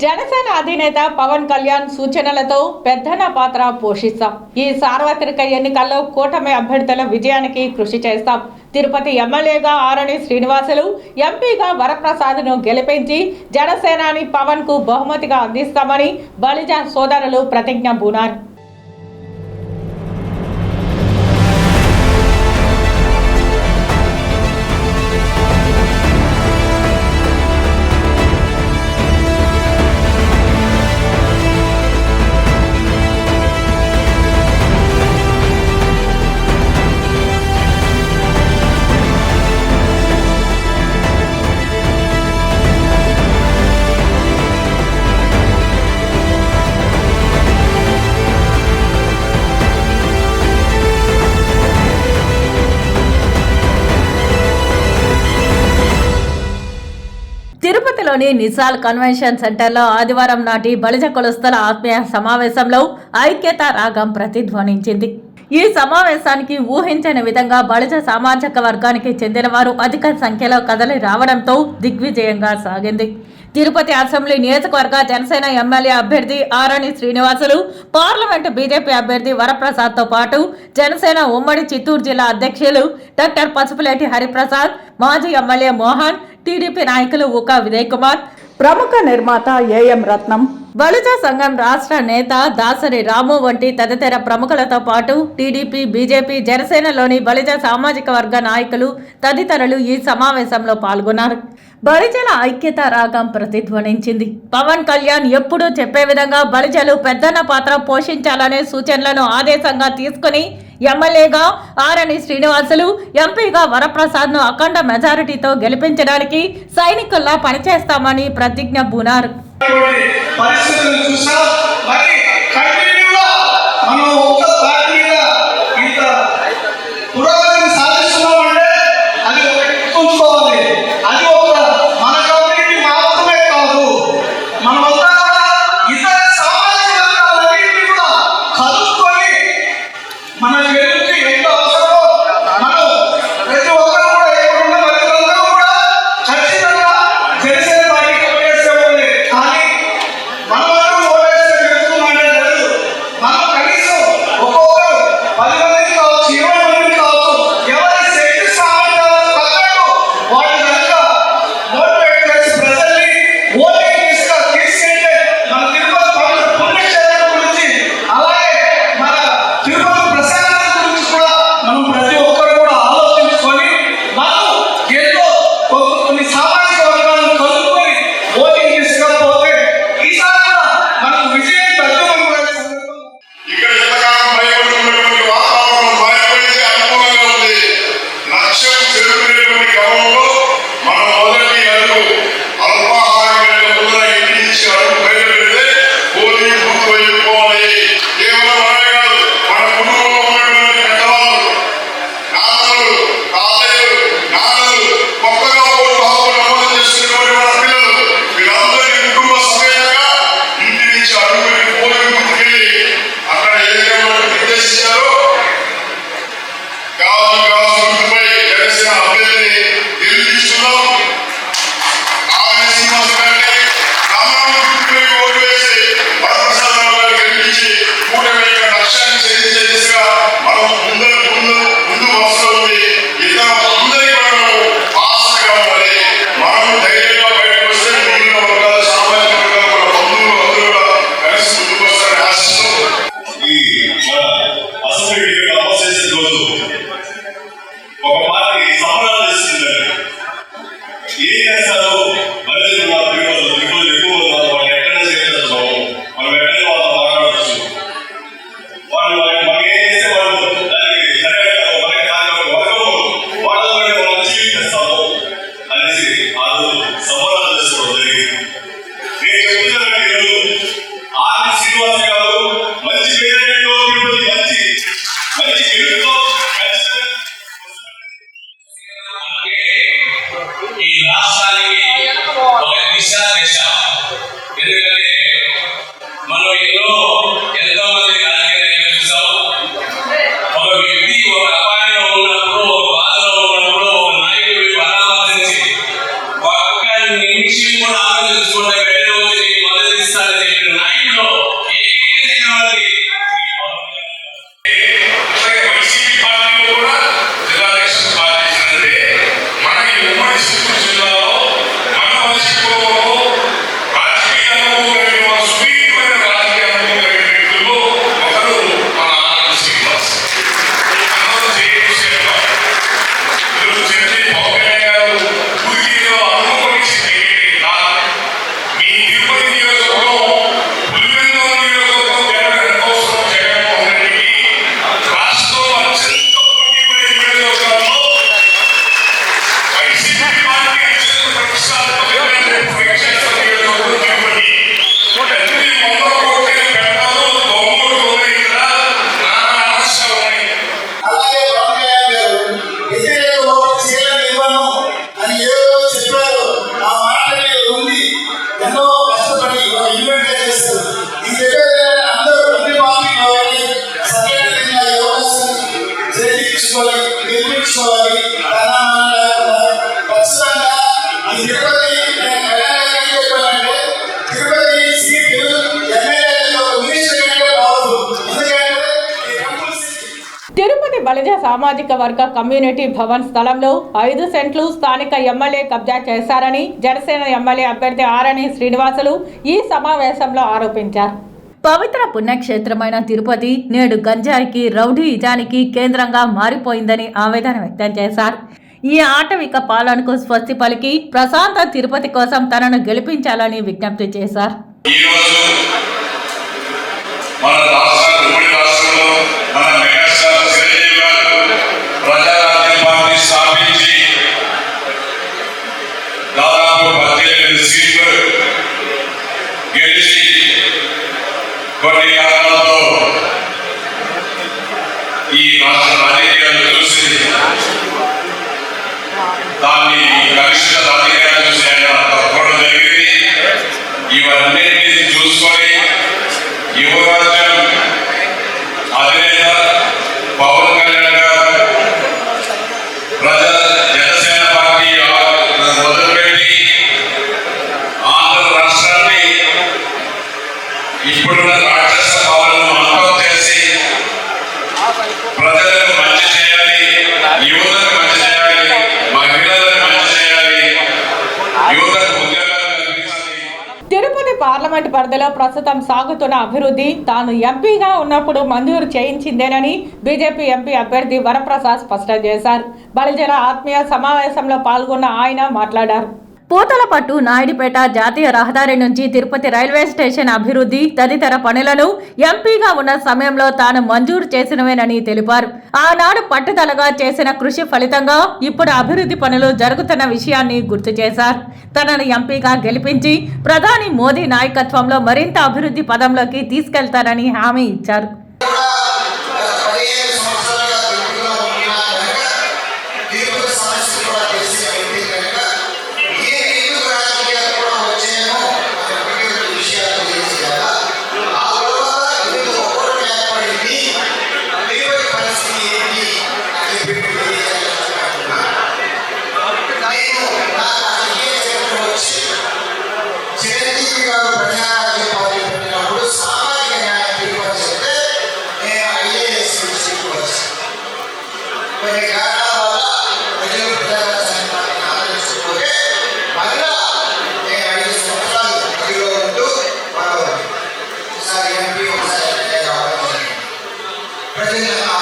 జనసేన అధినేత పవన్ కళ్యాణ్ సూచనలతో పెద్దన పాత్ర పోషిస్తాం. ఈ సార్వత్రిక ఎన్నికల్లో కూటమి అభ్యర్థుల విజయానికి కృషి చేస్తాం. తిరుపతి ఎమ్మెల్యేగా ఆరణి శ్రీనివాసులు ఎంపీగా వరప్రసాద్ను గెలిపించి జనసేనాని పవన్కు బహుమతిగా అందిస్తామని బలిజ సోదరులు ప్రతిజ్ఞ బూనారు తిరుపతిలోని నిసాల్ కన్వెన్షన్ సెంటర్లో ఆదివారం నాటి బలిజ కులస్తుల ఆత్మీయ సమావేశంలో ఐక్యత రాగం ప్రతిధ్వనించింది. ఈ సమావేశానికి ఊహించని విధంగా బలిజ సామాజిక వర్గానికి చెందిన వారు అధిక సంఖ్యలో కదలి రావడంతో దిగ్విజయంగా సాగింది. తిరుపతి అసెంబ్లీ నియోజకవర్గ జనసేన ఎమ్మెల్యే అభ్యర్థి ఆరణి శ్రీనివాసులు పార్లమెంటు బీజేపీ అభ్యర్థి వరప్రసాద్తో పాటు జనసేన ఉమ్మడి చిత్తూరు జిల్లా అధ్యక్షులు డాక్టర్ పసుపులేటి హరిప్రసాద్ మాజీ ఎమ్మెల్యే మోహన్ టీడీపీ నాయకులు ఉకా విజయ్ కుమార్ ప్రముఖ నిర్మాత ఏఎం రత్నం. బలిజ సంఘం రాష్ట్ర నేత దాసరి రాము వంటి తదితర ప్రముఖులతో పాటు టీడీపీ బీజేపీ జనసేనలోని బలిజ సామాజిక వర్గ నాయకులు తదితరులు ఈ సమావేశంలో పాల్గొన్నారు. బలిజల ఐక్యత రాగం ప్రతిధ్వనించింది. పవన్ కళ్యాణ్ ఎప్పుడూ చెప్పే విధంగా బలిజలు పెద్దన్న పాత్ర పోషించాలనే సూచనలను ఆదేశంగా తీసుకుని ఎమ్మెల్యేగా ఆరణి శ్రీనివాసులు ఎంపీగా వరప్రసాద్ను అఖండ మెజారిటీతో గెలిపించడానికి సైనికుల్లా పనిచేస్తామని ప్రతిజ్ఞ బూనారు. నిమిషం కూడా ఆలోచించుకుంటే వెంటనే వచ్చి నీ చెప్పిన నాయకుడు తిరుపతి బలిజ సామాజిక వర్గ కమ్యూనిటీ భవన్ స్థలంలో ఐదు సెంట్లు స్థానిక ఎమ్మెల్యే కబ్జా చేశారని జనసేన ఎమ్మెల్యే అభ్యర్థి ఆరణి శ్రీనివాసులు ఈ సమావేశంలో ఆరోపించారు. పవిత్ర పుణ్యక్షేత్రమైన తిరుపతి నేడు గంజాయికి రౌడీ ఇజానికి కేంద్రంగా మారిపోయిందని ఆవేదన వ్యక్తం చేశారు. ఈ ఆటవిక పాలనకు స్వస్తి పలికి ప్రశాంత తిరుపతి కోసం తనను గెలిపించాలని విజ్ఞప్తి చేశారు. ఈ రాష్ట్ర రాజకీయాలు చూసి దాన్ని కనిష్ట రాజకీయాలు చూసి తప్పడం జరిగింది. చూసుకొని యువరాజ్యం మున్సిపాలిటీ పరిధిలో ప్రస్తుతం సాగుతున్న అభివృద్ధి తాను ఎంపీగా ఉన్నప్పుడు మంజూరు చేయించిందేనని బీజేపీ ఎంపీ అభ్యర్థి వరప్రసాద్ స్పష్టం చేశారు. బలిజల ఆత్మీయ సమావేశంలో పాల్గొన్న ఆయన మాట్లాడారు. పూతలపట్టు నాయుడుపేట జాతీయ రహదారి నుంచి తిరుపతి రైల్వే స్టేషన్ అభివృద్ధి తదితర పనులను ఎంపీగా ఉన్న సమయంలో తాను మంజూరు చేసినవేనని తెలిపారు. ఆనాడు పట్టుదలగా చేసిన కృషి ఫలితంగా ఇప్పుడు అభివృద్ధి పనులు జరుగుతున్న విషయాన్ని గుర్తు చేశారు. తనను ఎంపీగా గెలిపించి ప్రధాని మోదీ నాయకత్వంలో మరింత అభివృద్ధి పదంలోకి తీసుకెళ్తారని హామీ ఇచ్చారు. Recognize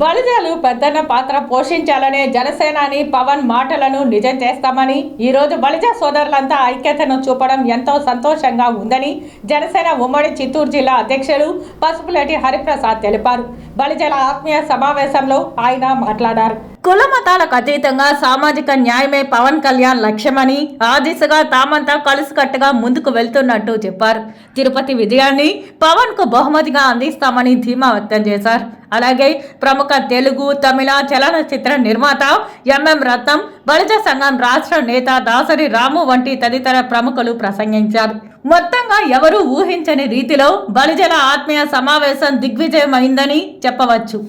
బలిజాలు పెద్దన్న పాత్ర పోషించాలనే జనసేనాని పవన్ మాటలను నిజం చేస్తామని ఈరోజు బలిజ సోదరులంతా ఐక్యతను చూపడం ఎంతో సంతోషంగా ఉందని జనసేన ఉమ్మడి చిత్తూరు జిల్లా అధ్యక్షులు పసుపులేటి హరిప్రసాద్ తెలిపారు. బలిజల ఆత్మీయ సమావేశంలో ఆయన మాట్లాడారు. కుల మతాలకు అతీతంగా సామాజిక న్యాయమే పవన్ కళ్యాణ్ లక్ష్యమని ఆ దిశగా తామంతా కలిసికట్టుగా ముందుకు వెళ్తున్నట్టు చెప్పారు. తిరుపతి విజయాన్ని పవన్కు బహుమతిగా అందిస్తామని ధీమా వ్యక్తం చేశారు. అలాగే ప్రముఖ తెలుగు తమిళ చలనచిత్ర నిర్మాత ఎంఎం రత్నం బలిజ సంఘం రాష్ట్ర నేత దాసరి రాము వంటి తదితర ప్రముఖులు ప్రసంగించారు. మొత్తంగా ఎవరూ ఊహించని రీతిలో బలిజల ఆత్మీయ సమావేశం దిగ్విజయమైందని చెప్పవచ్చు.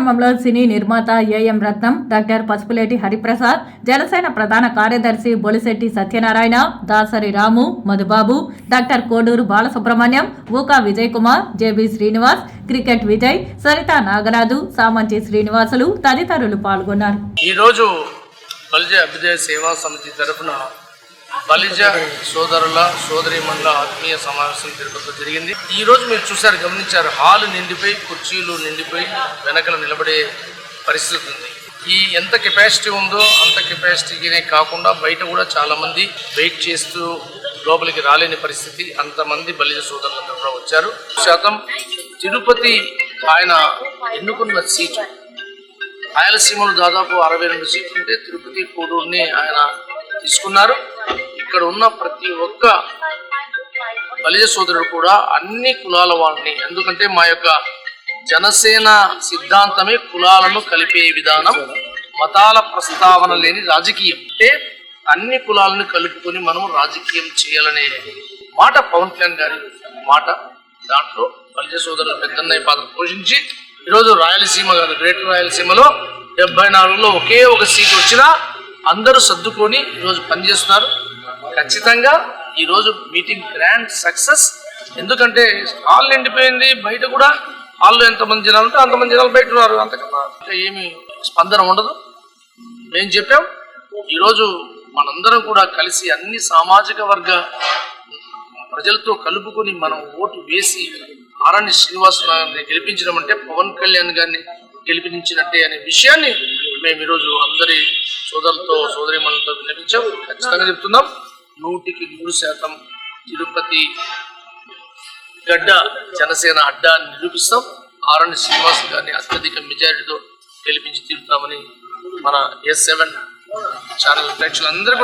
కార్యక్రమంలో సినీ నిర్మాత A M Ratnam doctor Pasupuleti Hariprasad Janasena ప్రధాన కార్యదర్శి Bolisetti Satyanarayana Dasari Ramu Madhubabu doctor Koduru Balasubrahmanyam Ooka Vijay Kumar J B Srinivas cricket Vijay Sarita Nagaraju Samanchi Srinivasulu తదితరులు పాల్గొన్నారు. ఈరోజు బలిజ అభ్యుదయ సేవా సమితి తరఫున బలిజ సోదరుల సోదరిమణుల ఆత్మీయ సమావేశం తిరుపతిలో జరిగింది. ఈ రోజు మీరు చూశారు గమనించారు హాలు నిండిపోయి కుర్చీలు నిండిపోయి వెనకల నిలబడే పరిస్థితి ఉంది. ఈ ఎంత కెపాసిటీ ఉందో అంత కెపాసిటీనే కాకుండా బయట కూడా చాలా మంది వెయిట్ చేస్తూ లోపలికి రాలేని పరిస్థితి. అంతమంది బలిజ సోదరులందరూ కూడా వచ్చారు. శాతం తిరుపతి ఆయన ఎన్నుకున్న సీటు? రాయలసీమలో దాదాపు అరవై రెండు సీట్లు ఉంటే తిరుపతి కోడూరుని ఆయన తీసుకున్నారు. ఇక్కడ ఉన్న ప్రతి ఒక్క కలిజ సోదరుడు కూడా అన్ని కులాల వాళ్ళని. ఎందుకంటే మా యొక్క జనసేన సిద్ధాంతమే కులాలను కలిపే విధానం మతాల ప్రస్తావన లేని రాజకీయం. అంటే అన్ని కులాలను కలుపుకొని మనం రాజకీయం చేయాలనే మాట పవన్ కళ్యాణ్ గారి మాట. దాంట్లో కలిజ సోదరుడు పెద్దన్నయ్య పాత్ర పోషించి ఈరోజు రాయలసీమ కాదు గ్రేటర్ రాయలసీమలో డెబ్బై నాలుగులో ఒకే ఒక సీట్ వచ్చినా అందరూ సర్దుకొని ఈరోజు పనిచేస్తున్నారు. ఖచ్చితంగా ఈరోజు మీటింగ్ గ్రాండ్ సక్సెస్ ఎందుకంటే హాల్ నిండిపోయింది బయట కూడా హాల్లో ఎంతమంది జనాలు ఉంటే అంతమంది జనాలు బయట ఉన్నారు అంతకన్నా ఏమి స్పందన ఉండదు. మేము చెప్పాం ఈరోజు మనందరం కూడా కలిసి అన్ని సామాజిక వర్గ ప్రజలతో కలుపుకొని మనం ఓటు వేసి ఆరణి శ్రీనివాస్ గారిని గెలిపించడం అంటే పవన్ కళ్యాణ్ గారిని గెలిపించినట్టే అనే విషయాన్ని మేము ఈరోజు అందరి సోదరులతో సోదరిమణులతో వినిపించాం ఖచ్చితంగా చెప్తున్నాం. నూటికి నూరు శాతం తిరుపతి గడ్డ జనసేన అడ్డా అని నిరూపిస్తాం. ఆరణి శ్రీనివాస్ గారిని అత్యధిక మెజారిటీతో గెలిపించి తీరుతామని మన ఎస్ సెవెన్ ఛానల్ ప్రేక్షకులందరూ